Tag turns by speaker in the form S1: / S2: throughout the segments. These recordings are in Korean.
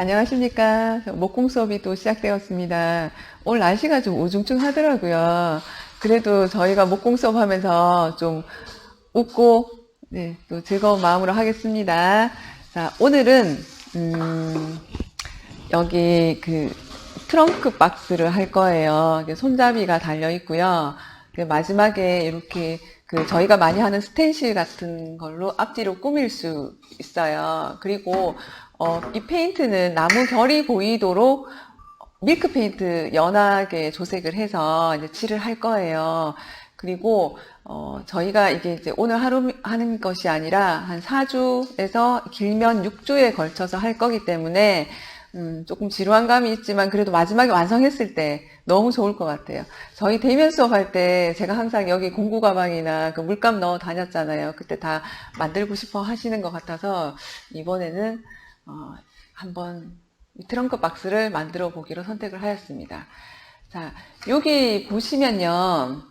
S1: 안녕하십니까. 목공 수업이 또 시작되었습니다. 오늘 날씨가 좀 우중충하더라고요. 그래도 저희가 목공 수업 하면서 좀 웃고, 네, 또 즐거운 마음으로 하겠습니다. 자, 오늘은, 음, 여기 그 트렁크 박스를 할 거예요. 손잡이가 달려 있고요. 그 마지막에 이렇게 그 저희가 많이 하는 스텐실 같은 걸로 앞뒤로 꾸밀 수 있어요. 그리고 어, 이 페인트는 나무 결이 보이도록 밀크 페인트 연하게 조색을 해서 이제 칠을 할 거예요. 그리고 어, 저희가 이게 이제 오늘 하루 하는 것이 아니라 한 4주에서 길면 6주에 걸쳐서 할 거기 때문에 음, 조금 지루한 감이 있지만 그래도 마지막에 완성했을 때 너무 좋을 것 같아요. 저희 대면 수업할 때 제가 항상 여기 공구 가방이나 그 물감 넣어 다녔잖아요. 그때 다 만들고 싶어 하시는 것 같아서 이번에는 어, 한번 이 트렁크 박스를 만들어 보기로 선택을 하였습니다. 자, 여기 보시면요.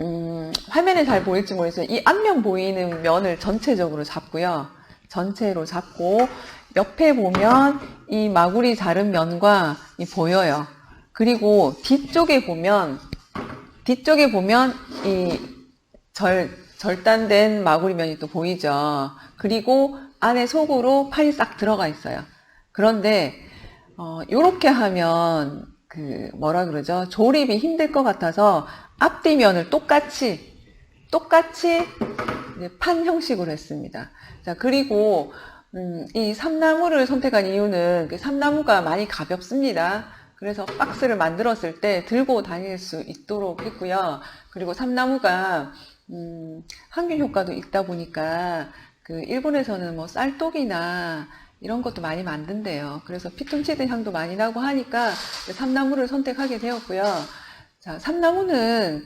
S1: 음, 화면에 잘 보일지 모르겠어요. 이 앞면 보이는 면을 전체적으로 잡고요. 전체로 잡고 옆에 보면 이 마구리 자른 면과 이 보여요. 그리고 뒤쪽에 보면 뒤쪽에 보면 이 절, 절단된 마구리 면이 또 보이죠. 그리고 안에 속으로 팔이 싹 들어가 있어요. 그런데 어, 이렇게 하면 그 뭐라 그러죠? 조립이 힘들 것 같아서 앞뒤면을 똑같이 똑같이 판 형식으로 했습니다. 자 그리고 음, 이 삼나무를 선택한 이유는 그 삼나무가 많이 가볍습니다. 그래서 박스를 만들었을 때 들고 다닐 수 있도록 했고요. 그리고 삼나무가 음, 항균 효과도 있다 보니까 그 일본에서는 뭐 쌀독이나 이런 것도 많이 만든대요. 그래서 피톤치드 향도 많이 나고 하니까 삼나무를 선택하게 되었고요. 자, 삼나무는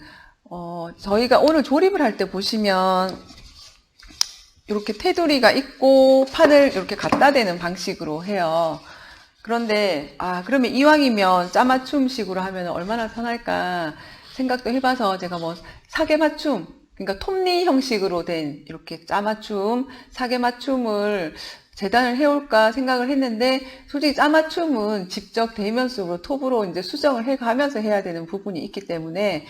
S1: 어, 저희가 오늘 조립을 할 때 보시면 이렇게 테두리가 있고 판을 이렇게 갖다 대는 방식으로 해요. 그런데 아 그러면 이왕이면 짜맞춤식으로 하면 얼마나 편할까 생각도 해봐서 제가 뭐 사계 맞춤 그러니까 톱니 형식으로 된 이렇게 짜맞춤 사계맞춤을 재단을 해올까 생각을 했는데 솔직히 짜맞춤은 직접 대면수로 톱으로 이제 수정을 해가면서 해야 되는 부분이 있기 때문에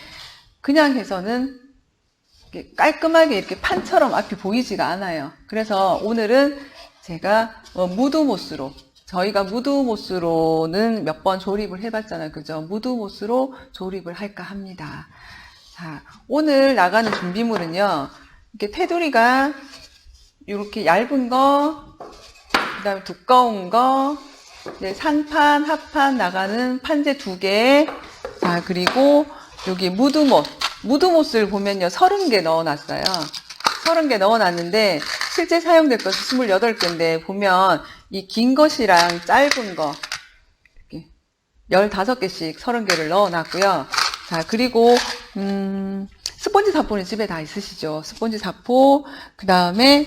S1: 그냥 해서는 깔끔하게 이렇게 판처럼 앞이 보이지가 않아요. 그래서 오늘은 제가 어, 무드모스로 저희가 무드모스로는 몇 번 조립을 해봤잖아요. 그죠? 무드모스로 조립을 할까 합니다. 자, 오늘 나가는 준비물은요. 이렇게 테두리가 이렇게 얇은 거, 그 다음에 두꺼운 거, 이제 상판, 하판 나가는 판재 두 개, 자, 그리고 여기 무드못, 무드못을 보면요, 30개 넣어놨어요. 30개 넣어놨는데, 실제 사용될 것이 28개인데, 보면 이 긴 것이랑 짧은 거, 이렇게 15개씩 30개를 넣어놨고요. 자, 그리고, 음, 스펀지 사포는 집에 다 있으시죠? 스펀지 사포, 그 다음에,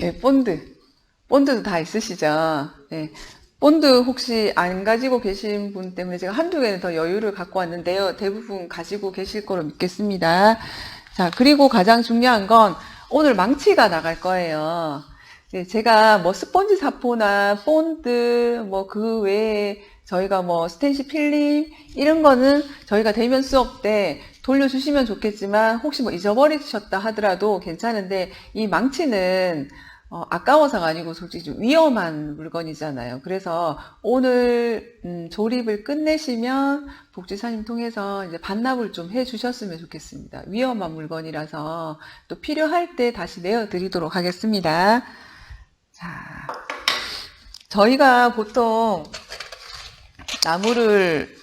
S1: 예, 본드. 본드도 다 있으시죠? 예. 본드 혹시 안 가지고 계신 분 때문에 제가 한두 개는 더 여유를 갖고 왔는데요. 대부분 가지고 계실 거로 믿겠습니다. 자, 그리고 가장 중요한 건 오늘 망치가 나갈 거예요. 예, 제가 뭐 스펀지 사포나 본드, 뭐 그 외에 저희가 뭐 스텐시 필름 이런 거는 저희가 대면 수업 때 돌려주시면 좋겠지만 혹시 뭐 잊어버리셨다 하더라도 괜찮은데 이 망치는 어, 아까워서가 아니고 솔직히 좀 위험한 물건이잖아요. 그래서 오늘 음, 조립을 끝내시면 복지사님 통해서 이제 반납을 좀 해주셨으면 좋겠습니다. 위험한 물건이라서 또 필요할 때 다시 내어드리도록 하겠습니다. 자, 저희가 보통 나무를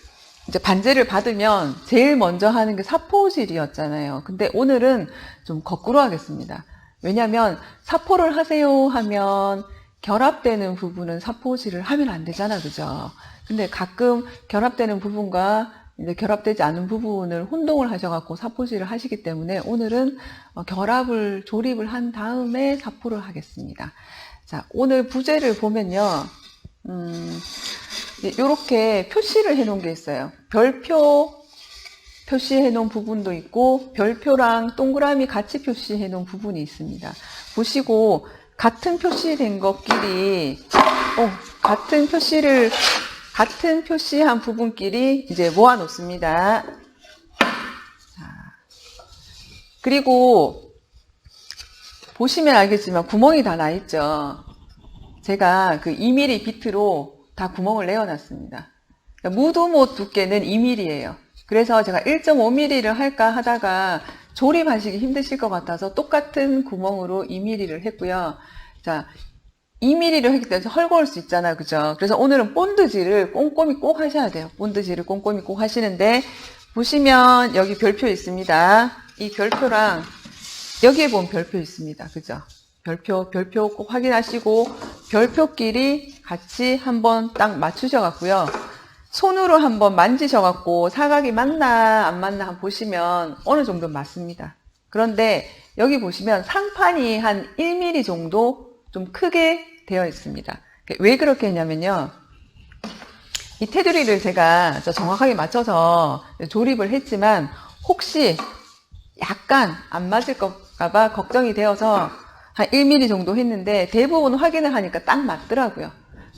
S1: 이제 반제를 받으면 제일 먼저 하는 게 사포질이었잖아요. 근데 오늘은 좀 거꾸로 하겠습니다. 왜냐하면 사포를 하세요 하면 결합되는 부분은 사포질을 하면 안 되잖아, 그죠? 근데 가끔 결합되는 부분과 이제 결합되지 않은 부분을 혼동을 하셔갖고 사포질을 하시기 때문에 오늘은 어, 결합을 조립을 한 다음에 사포를 하겠습니다. 자, 오늘 부제를 보면요, 음, 이렇게 표시를 해놓은 게 있어요. 별표 표시해 놓은 부분도 있고 별표랑 동그라미 같이 표시해 놓은 부분이 있습니다. 보시고 같은 표시된 것끼리, 어, 같은 표시를, 같은 표시한 부분끼리 이제 모아 놓습니다. 자, 그리고 보시면 알겠지만 구멍이 다 나 있죠. 제가 그 2mm 비트로 다 구멍을 내어놨습니다. 무드모 두께는 2mm예요. 그래서 제가 1.5mm를 할까 하다가 조립하시기 힘드실 것 같아서 똑같은 구멍으로 2mm를 했고요. 자, 2mm를 했기 때문에 헐거울 수 있잖아요. 그죠? 그래서 오늘은 본드질을 꼼꼼히 꼭 하셔야 돼요. 본드질을 꼼꼼히 꼭 하시는데, 보시면 여기 별표 있습니다. 이 별표랑 여기에 보면 별표 있습니다. 그죠? 별표, 별표 꼭 확인하시고, 별표끼리 같이 한번 딱 맞추셔갖고요. 손으로 한번 만지셔갖고 사각이 맞나 안 맞나 한번 보시면 어느 정도 맞습니다. 그런데 여기 보시면 상판이 한 1mm 정도 좀 크게 되어 있습니다. 왜 그렇게 했냐면요. 이 테두리를 제가 저 정확하게 맞춰서 조립을 했지만 혹시 약간 안 맞을까봐 걱정이 되어서 한 1mm 정도 했는데 대부분 확인을 하니까 딱 맞더라고요.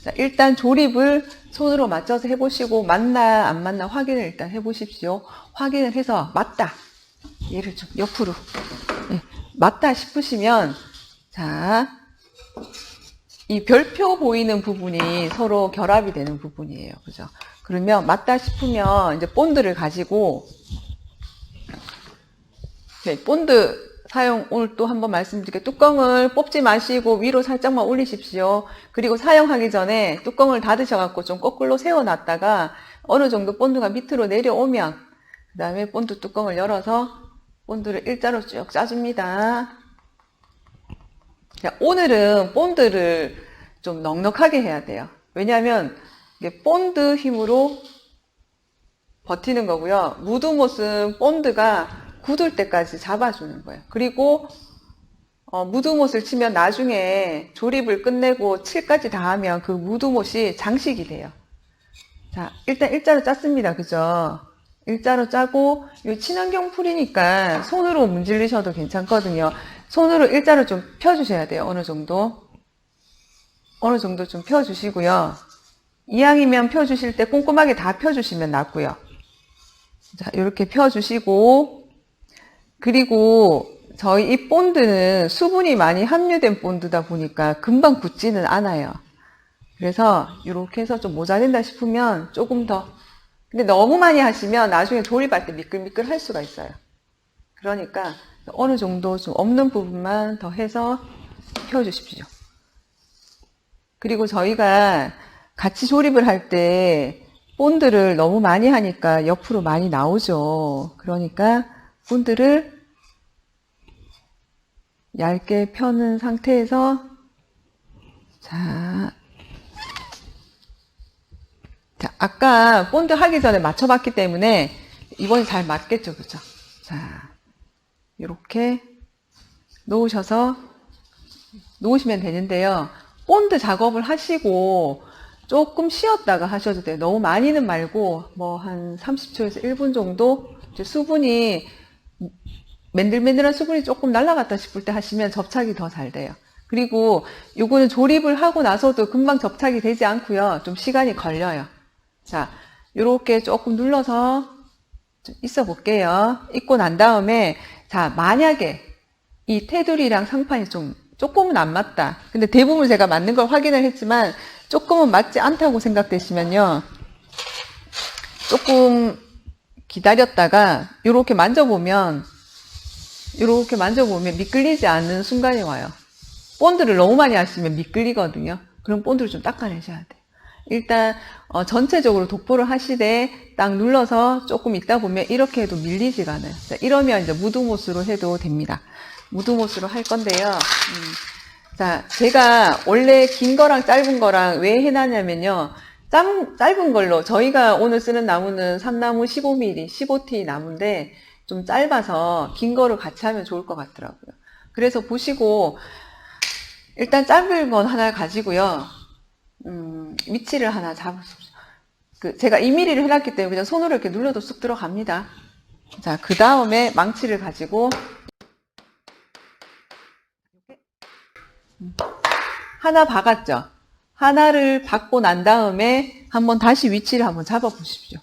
S1: 자, 일단 조립을 손으로 맞춰서 해보시고 맞나 안 맞나 확인을 일단 해보십시오. 확인을 해서 맞다. 얘를 좀 옆으로 네, 맞다 싶으시면 자, 이 별표 보이는 부분이 서로 결합이 되는 부분이에요. 그죠? 그러면 맞다 싶으면 이제 본드를 가지고 네, 본드 사용 오늘 또 한번 말씀드릴게요. 뚜껑을 뽑지 마시고 위로 살짝만 올리십시오. 그리고 사용하기 전에 뚜껑을 닫으셔갖고 좀 거꾸로 세워놨다가 어느 정도 본드가 밑으로 내려오면 그 다음에 본드 뚜껑을 열어서 본드를 일자로 쭉 짜줍니다. 자, 오늘은 본드를 좀 넉넉하게 해야 돼요. 왜냐하면 이게 본드 힘으로 버티는 거고요. 무드못은 본드가 굳을 때까지 잡아주는 거예요. 그리고 어, 무드못을 치면 나중에 조립을 끝내고 칠까지 다 하면 그 무드못이 장식이 돼요. 자, 일단 일자로 짰습니다. 그죠? 일자로 짜고 이 친환경 풀이니까 손으로 문질리셔도 괜찮거든요. 손으로 일자로 좀 펴주셔야 돼요. 어느 정도. 어느 정도 좀 펴주시고요. 이왕이면 펴주실 때 꼼꼼하게 다 펴주시면 낫고요. 자, 이렇게 펴주시고 그리고 저희 이 본드는 수분이 많이 함유된 본드다 보니까 금방 굳지는 않아요. 그래서 이렇게 해서 좀 모자른다 싶으면 조금 더 근데 너무 많이 하시면 나중에 조립할 때 미끌미끌 할 수가 있어요. 그러니까 어느 정도 좀 없는 부분만 더 해서 펴주십시오. 그리고 저희가 같이 조립을 할 때 본드를 너무 많이 하니까 옆으로 많이 나오죠. 그러니까 본드를 얇게 펴는 상태에서 자, 자 아까 본드 하기 전에 맞춰봤기 때문에 이번에 잘 맞겠죠, 그죠? 자, 이렇게 놓으셔서 놓으시면 되는데요. 본드 작업을 하시고 조금 쉬었다가 하셔도 돼요. 너무 많이는 말고 뭐 한 30초에서 1분 정도 수분이 맨들맨들한 수분이 조금 날라갔다 싶을 때 하시면 접착이 더 잘 돼요. 그리고 요거는 조립을 하고 나서도 금방 접착이 되지 않고요. 좀 시간이 걸려요. 자, 요렇게 조금 눌러서 좀 있어 볼게요. 있고 난 다음에 자, 만약에 이 테두리랑 상판이 좀 조금은 안 맞다. 근데 대부분 제가 맞는 걸 확인을 했지만 조금은 맞지 않다고 생각되시면요. 조금 기다렸다가 이렇게 만져보면 이렇게 만져보면 미끌리지 않는 순간이 와요. 본드를 너무 많이 하시면 미끌리거든요. 그럼 본드를 좀 닦아내셔야 돼요. 일단 어, 전체적으로 도포를 하시되 딱 눌러서 조금 있다 보면 이렇게 해도 밀리지가 않아요. 자, 이러면 이제 무드못으로 해도 됩니다. 무드못으로 할 건데요. 음, 자, 제가 원래 긴 거랑 짧은 거랑 왜 해놨냐면요. 짧, 짧은 걸로 저희가 오늘 쓰는 나무는 삼나무 15mm, 15T 나무인데 좀 짧아서 긴 거를 같이 하면 좋을 것 같더라고요. 그래서 보시고 일단 짧은 건 하나 가지고요. 음, 위치를 하나 잡으십시오. 그 제가 2mm를 해놨기 때문에 그냥 손으로 이렇게 눌러도 쑥 들어갑니다. 자, 그 다음에 망치를 가지고 하나 박았죠? 하나를 박고 난 다음에 한번 다시 위치를 한번 잡아 보십시오.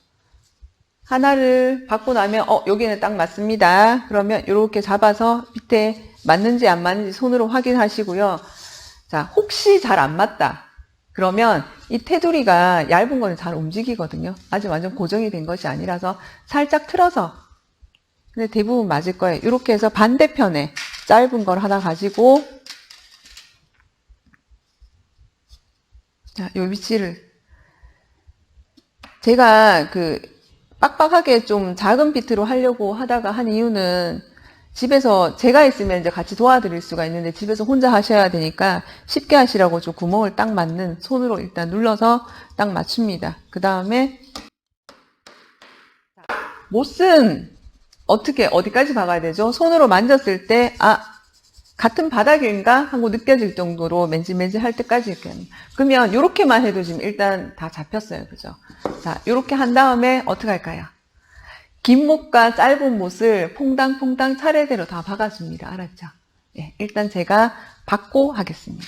S1: 하나를 받고 나면 어 여기는 딱 맞습니다. 그러면 이렇게 잡아서 밑에 맞는지 안 맞는지 손으로 확인하시고요. 자 혹시 잘 안 맞다. 그러면 이 테두리가 얇은 거는 잘 움직이거든요. 아직 완전 고정이 된 것이 아니라서 살짝 틀어서 근데 대부분 맞을 거예요. 이렇게 해서 반대편에 짧은 걸 하나 가지고 자, 요 위치를 제가 그 빡빡하게 좀 작은 비트로 하려고 하다가 한 이유는 집에서 제가 있으면 이제 같이 도와드릴 수가 있는데 집에서 혼자 하셔야 되니까 쉽게 하시라고 좀 구멍을 딱 맞는 손으로 일단 눌러서 딱 맞춥니다. 그 다음에 못은 어떻게 어디까지 박아야 되죠? 손으로 만졌을 때 아 같은 바닥인가 하고 느껴질 정도로 맨질맨질 할 때까지 이렇게. 그러면 이렇게만 해도 지금 일단 다 잡혔어요. 그죠? 자, 이렇게 한 다음에 어떻게 할까요? 긴 못과 짧은 못을 퐁당퐁당 차례대로 다 박아줍니다. 알았죠? 예, 일단 제가 박고 하겠습니다.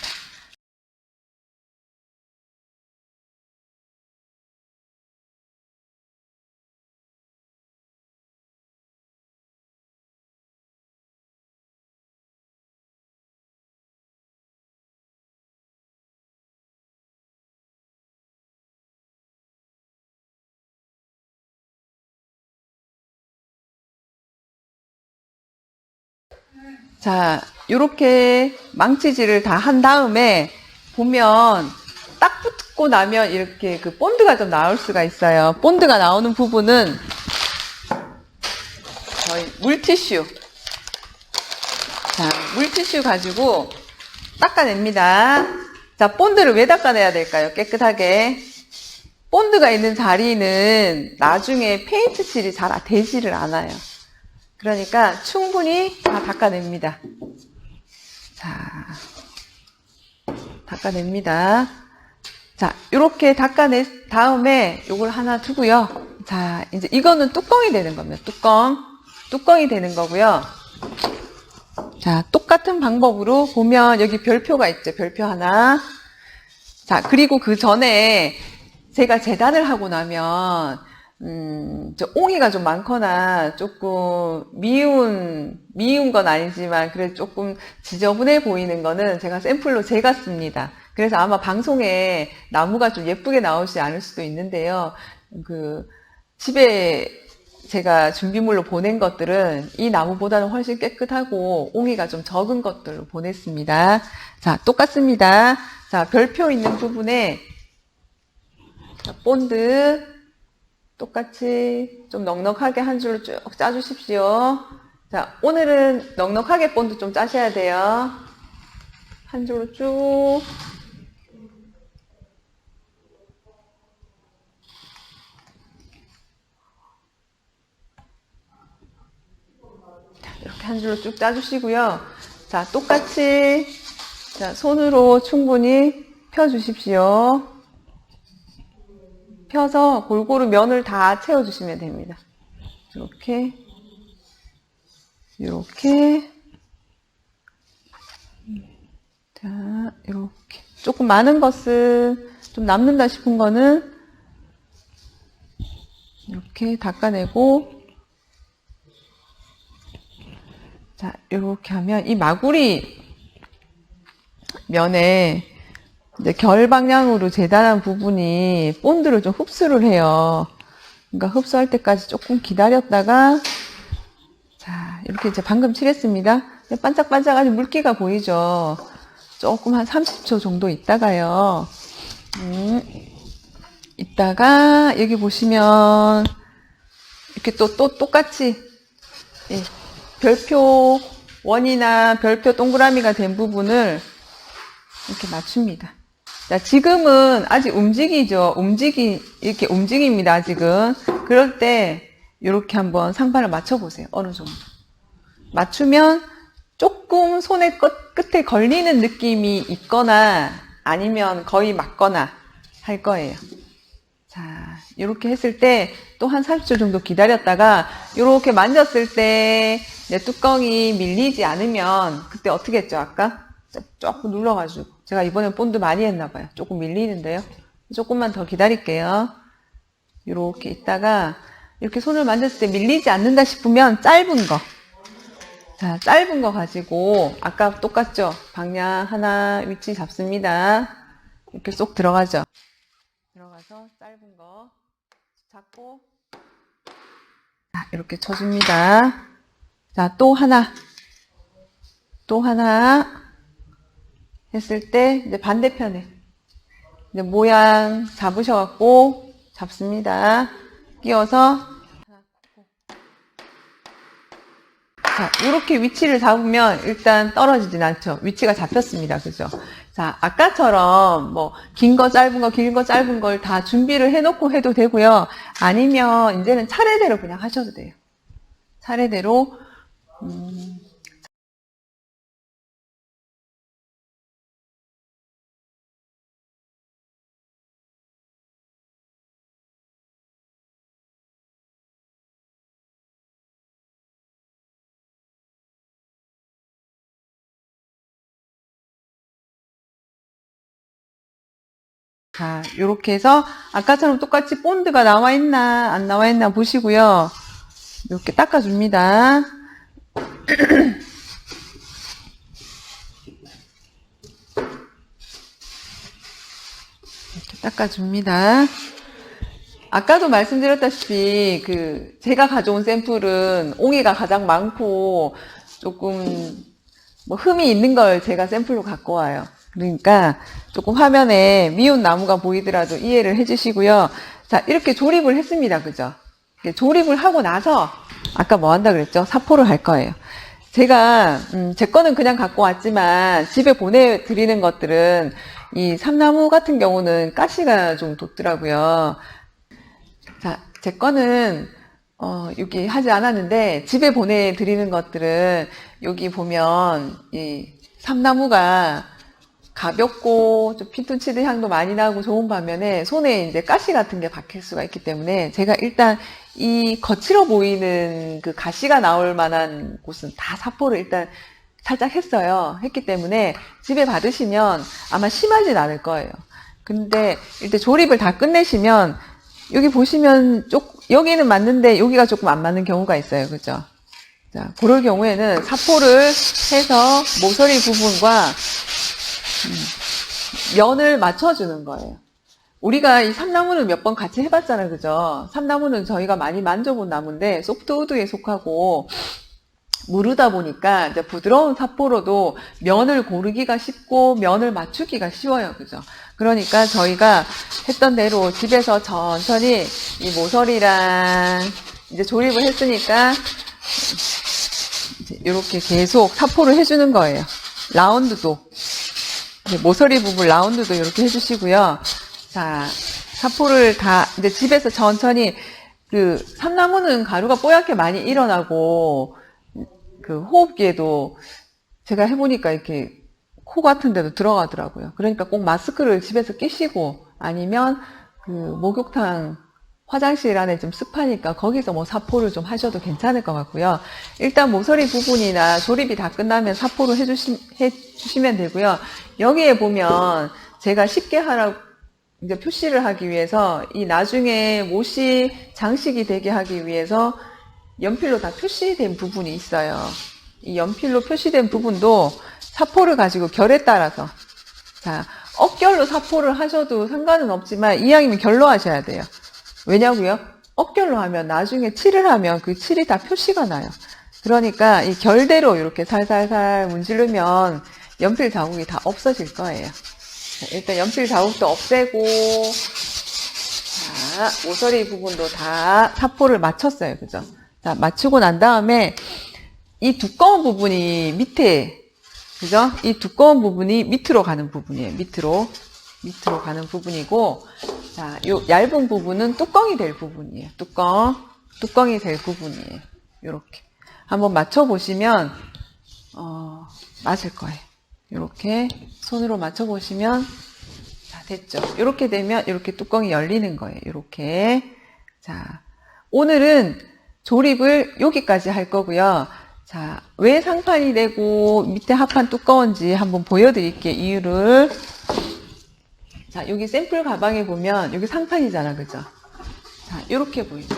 S1: 자, 요렇게 망치질을 다 한 다음에 보면 딱 붙고 나면 이렇게 그 본드가 좀 나올 수가 있어요. 본드가 나오는 부분은 저희 물티슈. 자, 물티슈 가지고 닦아냅니다. 자, 본드를 왜 닦아내야 될까요? 깨끗하게. 본드가 있는 자리는 나중에 페인트 칠이 잘 되지를 않아요. 그러니까 충분히 다 닦아냅니다. 자, 닦아냅니다. 자, 이렇게 닦아낸 다음에 이걸 하나 두고요. 자, 이제 이거는 뚜껑이 되는 겁니다. 뚜껑. 뚜껑이 되는 거고요. 자, 똑같은 방법으로 보면 여기 별표가 있죠. 별표 하나. 자, 그리고 그 전에 제가 재단을 하고 나면 음, 저 옹이가 좀 많거나 조금 미운, 미운 건 아니지만 그래도 조금 지저분해 보이는 거는 제가 샘플로 제가 씁니다. 그래서 아마 방송에 나무가 좀 예쁘게 나오지 않을 수도 있는데요. 그, 집에 제가 준비물로 보낸 것들은 이 나무보다는 훨씬 깨끗하고 옹이가 좀 적은 것들로 보냈습니다. 자, 똑같습니다. 자, 별표 있는 부분에 자, 본드, 똑같이 좀 넉넉하게 한 줄로 쭉 짜주십시오. 자, 오늘은 넉넉하게 본드 좀 짜셔야 돼요. 한 줄로 쭉. 자, 이렇게 한 줄로 쭉 짜주시고요. 자, 똑같이 자, 손으로 충분히 펴주십시오. 펴서 골고루 면을 다 채워주시면 됩니다. 이렇게, 이렇게, 자, 이렇게. 조금 많은 것은 좀 남는다 싶은 거는 이렇게 닦아내고, 자, 이렇게 하면 이 마구리 면에 이제 결 방향으로 재단한 부분이 본드를 좀 흡수를 해요. 그러니까 흡수할 때까지 조금 기다렸다가 자 이렇게 이제 방금 칠했습니다. 반짝반짝하니 물기가 보이죠. 조금 한 30초 정도 있다가요. 음, 있다가 여기 보시면 이렇게 또 또 똑같이 예, 별표 원이나 별표 동그라미가 된 부분을 이렇게 맞춥니다. 자, 지금은 아직 움직이죠. 움직이, 이렇게 움직입니다, 아직은. 그럴 때, 이렇게 한번 상판을 맞춰보세요. 어느 정도. 맞추면 조금 손의 끝, 끝에 걸리는 느낌이 있거나 아니면 거의 맞거나 할 거예요. 자, 이렇게 했을 때 또 한 30초 정도 기다렸다가 이렇게 만졌을 때 내 뚜껑이 밀리지 않으면 그때 어떻게 했죠, 아까? 조금 눌러가지고 제가 이번엔 본드 많이 했나 봐요. 조금 밀리는데요. 조금만 더 기다릴게요. 이렇게 있다가 이렇게 손을 만졌을 때 밀리지 않는다 싶으면 짧은 거. 자, 짧은 거 가지고 아까 똑같죠? 방향 하나 위치 잡습니다. 이렇게 쏙 들어가죠? 들어가서 짧은 거 잡고 자, 이렇게 쳐줍니다. 자, 또 하나. 또 하나 했을 때 이제 반대편에 이제 모양 잡으셔갖고 잡습니다. 끼워서 자, 이렇게 위치를 잡으면 일단 떨어지진 않죠. 위치가 잡혔습니다. 그죠? 자, 아까처럼 뭐, 긴 거, 짧은 거, 긴 거, 짧은 걸 다 준비를 해놓고 해도 되고요. 아니면 이제는 차례대로 그냥 하셔도 돼요. 차례대로, 음, 자, 요렇게 해서 아까처럼 똑같이 본드가 나와 있나 안 나와 있나 보시고요. 이렇게 닦아줍니다. 이렇게 닦아줍니다. 아까도 말씀드렸다시피 그 제가 가져온 샘플은 옹이가 가장 많고 조금 뭐 흠이 있는 걸 제가 샘플로 갖고 와요. 그러니까 조금 화면에 미운 나무가 보이더라도 이해를 해주시고요. 자, 이렇게 조립을 했습니다. 그죠? 조립을 하고 나서 아까 뭐 한다 그랬죠? 사포를 할 거예요. 제가 음, 제 거는 그냥 갖고 왔지만 집에 보내드리는 것들은 이 삼나무 같은 경우는 가시가 좀 돋더라고요. 자, 제 거는 어, 여기 하지 않았는데 집에 보내드리는 것들은 여기 보면 이 삼나무가 가볍고 좀 피톤치드 향도 많이 나고 좋은 반면에 손에 이제 가시 같은 게 박힐 수가 있기 때문에 제가 일단 이 거칠어 보이는 그 가시가 나올 만한 곳은 다 사포를 일단 살짝 했어요. 했기 때문에 집에 받으시면 아마 심하진 않을 거예요. 근데 일단 조립을 다 끝내시면 여기 보시면 쪽 여기는 맞는데 여기가 조금 안 맞는 경우가 있어요. 그죠? 자, 그럴 경우에는 사포를 해서 모서리 부분과 면을 맞춰주는 거예요. 우리가 이 삼나무는 몇번 같이 해봤잖아요. 그죠? 삼나무는 저희가 많이 만져본 나무인데 소프트우드에 속하고 무르다 보니까 이제 부드러운 사포로도 면을 고르기가 쉽고 면을 맞추기가 쉬워요. 그죠? 그러니까 저희가 했던 대로 집에서 천천히 이 모서리랑 이제 조립을 했으니까 이렇게 계속 사포를 해주는 거예요. 라운드도 이제 모서리 부분 라운드도 이렇게 해주시고요. 자, 사포를 다 이제 집에서 천천히 그 삼나무는 가루가 뽀얗게 많이 일어나고 그 호흡기에도 제가 해보니까 이렇게 코 같은 데도 들어가더라고요. 그러니까 꼭 마스크를 집에서 끼시고 아니면 그 목욕탕 화장실 안에 좀 습하니까 거기서 뭐 사포를 좀 하셔도 괜찮을 것 같고요. 일단 모서리 부분이나 조립이 다 끝나면 사포를 해주시, 해주시면 되고요. 여기에 보면 제가 쉽게 하라고 이제 표시를 하기 위해서 이 나중에 못이 장식이 되게 하기 위해서 연필로 다 표시된 부분이 있어요. 이 연필로 표시된 부분도 사포를 가지고 결에 따라서 자 억결로 사포를 하셔도 상관은 없지만 이왕이면 결로 하셔야 돼요. 왜냐고요? 억결로 하면 나중에 칠을 하면 그 칠이 다 표시가 나요. 그러니까 이 결대로 이렇게 살살살 문지르면 연필 자국이 다 없어질 거예요. 자, 일단 연필 자국도 없애고 자, 모서리 부분도 다 사포를 맞췄어요. 그죠? 자, 맞추고 난 다음에 이 두꺼운 부분이 밑에 그죠? 이 두꺼운 부분이 밑으로 가는 부분이에요. 밑으로. 밑으로 가는 부분이고, 자, 요 얇은 부분은 뚜껑이 될 부분이에요. 뚜껑. 뚜껑이 될 부분이에요. 요렇게. 한번 맞춰 보시면, 어, 맞을 거예요. 요렇게 손으로 맞춰 보시면, 자, 됐죠. 요렇게 되면 이렇게 뚜껑이 열리는 거예요. 요렇게. 자, 오늘은 조립을 여기까지 할 거고요. 자, 왜 상판이 되고 밑에 합판 두꺼운지 한번 보여드릴게요. 이유를. 자, 여기 샘플 가방에 보면 여기 상판이잖아. 그죠? 자, 이렇게 보이죠.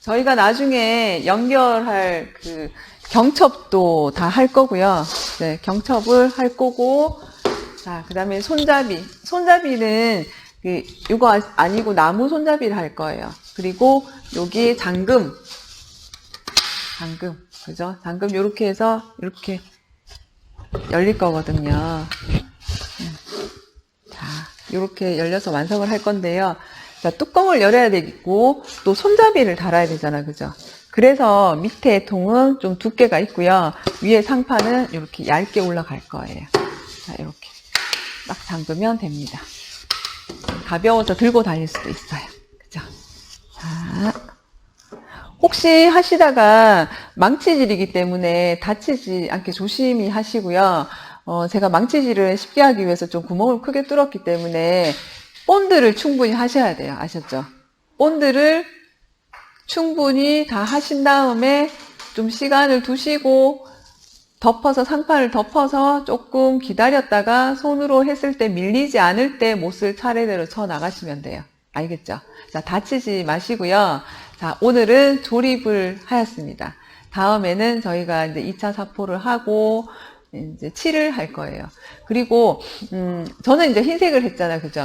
S1: 저희가 나중에 연결할 그 경첩도 다 할 거고요. 네, 경첩을 할 거고, 자, 그 다음에 손잡이. 손잡이는 그, 이거 아- 아니고 나무 손잡이를 할 거예요. 그리고 여기 잠금. 잠금. 그죠? 잠금 요렇게 해서 이렇게 열릴 거거든요. 이렇게 열려서 완성을 할 건데요. 자, 뚜껑을 열어야 되고 또 손잡이를 달아야 되잖아, 그죠? 그래서 밑에 통은 좀 두께가 있고요. 위에 상판은 이렇게 얇게 올라갈 거예요. 자, 이렇게 딱 잠그면 됩니다. 가벼워서 들고 다닐 수도 있어요. 그죠? 자, 혹시 하시다가 망치질이기 때문에 다치지 않게 조심히 하시고요. 어, 제가 망치질을 쉽게 하기 위해서 좀 구멍을 크게 뚫었기 때문에 본드를 충분히 하셔야 돼요. 아셨죠? 본드를 충분히 다 하신 다음에 좀 시간을 두시고 덮어서 상판을 덮어서 조금 기다렸다가 손으로 했을 때 밀리지 않을 때 못을 차례대로 쳐 나가시면 돼요. 알겠죠? 자, 다치지 마시고요. 자, 오늘은 조립을 하였습니다. 다음에는 저희가 이제 2차 사포를 하고 이제 칠을 할 거예요. 그리고 음, 저는 이제 흰색을 했잖아요. 그죠?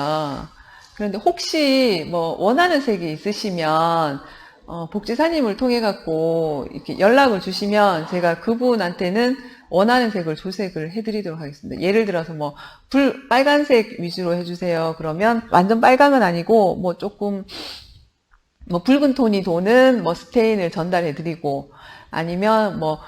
S1: 그런데 혹시 뭐 원하는 색이 있으시면 어, 복지사님을 통해 갖고 이렇게 연락을 주시면 제가 그분한테는 원하는 색을 조색을 해드리도록 하겠습니다. 예를 들어서 뭐 불 빨간색 위주로 해주세요. 그러면 완전 빨강은 아니고 뭐 조금 뭐 붉은 톤이 도는 뭐 스테인을 전달해드리고 아니면 뭐뭐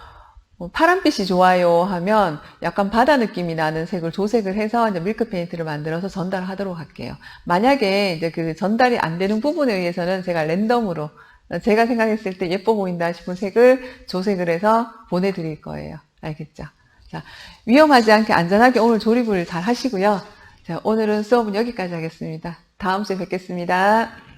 S1: 파란빛이 좋아요 하면 약간 바다 느낌이 나는 색을 조색을 해서 이제 밀크 페인트를 만들어서 전달하도록 할게요. 만약에 이제 그 전달이 안 되는 부분에 의해서는 제가 랜덤으로 제가 생각했을 때 예뻐 보인다 싶은 색을 조색을 해서 보내드릴 거예요. 알겠죠? 자, 위험하지 않게 안전하게 오늘 조립을 잘 하시고요. 자, 오늘은 수업은 여기까지 하겠습니다. 다음 주에 뵙겠습니다.